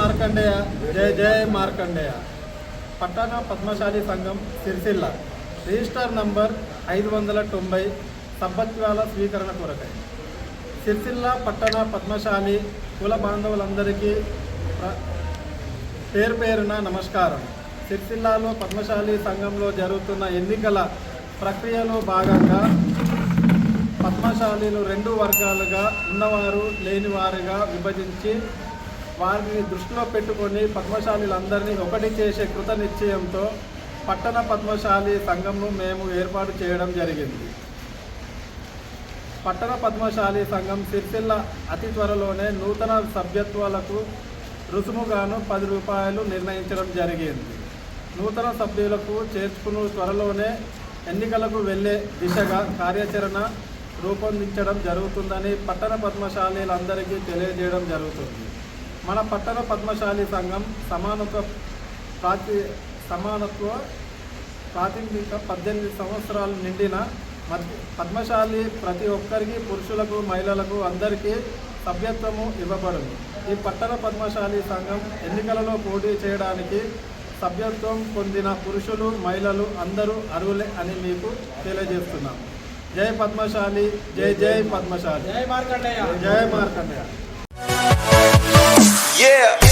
మార్కండేయ జయ జయ మార్కండేయ. పట్టణ పద్మశాలి సంఘం Sircilla. Register number ఐదు వందల తొంభై సబ్బత్వాల స్వీకరణ కొరకై. సిరిసిల్ల పట్టణ పద్మశాలి కుల బాంధవులందరికీ పేరు పేరున నమస్కారం. సిరిసిల్లాలో పద్మశాలి సంఘంలో జరుగుతున్న ఎన్నికల ప్రక్రియలో భాగంగా పద్మశాలీలు రెండు వర్గాలుగా ఉన్నవారు లేనివారుగా విభజించి వారిని దృష్టిలో పెట్టుకొని పద్మశాలీలందరినీ ఒకటి చేసే కృత నిశ్చయంతో పట్టణ పద్మశాలి సంఘంను మేము ఏర్పాటు చేయడం జరిగింది. పట్టణ పద్మశాలి సంఘం సిరిసిల్ల అతి త్వరలోనే నూతన సభ్యత్వాలకు రుసుముగాను పది రూపాయలు నిర్ణయించడం జరిగింది. నూతన సభ్యులకు చేర్చుకుని త్వరలోనే ఎన్నికలకు వెళ్ళే దిశగా కార్యాచరణ రూపొందించడం జరుగుతుందని పట్టణ పద్మశాలీలందరికీ తెలియజేయడం జరుగుతుంది. మన పట్టణ పద్మశాలి సంఘం సమానత్వ ప్రాతి సమానత్వ ప్రాతినిధిక పద్దెనిమిది సంవత్సరాలు నిండిన పద్మశాలి ప్రతి ఒక్కరికి పురుషులకు మహిళలకు అందరికీ సభ్యత్వము ఇవ్వబడును. ఈ పట్టణ పద్మశాలి సంఘం ఎన్నికలలో పోటీ చేయడానికి సభ్యత్వం పొందిన పురుషులు మహిళలు అందరూ అర్హులే అని మీకు తెలియజేస్తున్నాం. జై పద్మశాలి జై జై పద్మశాలి. జై మార్కండయ్య. జై మార్కండేయ Yeah.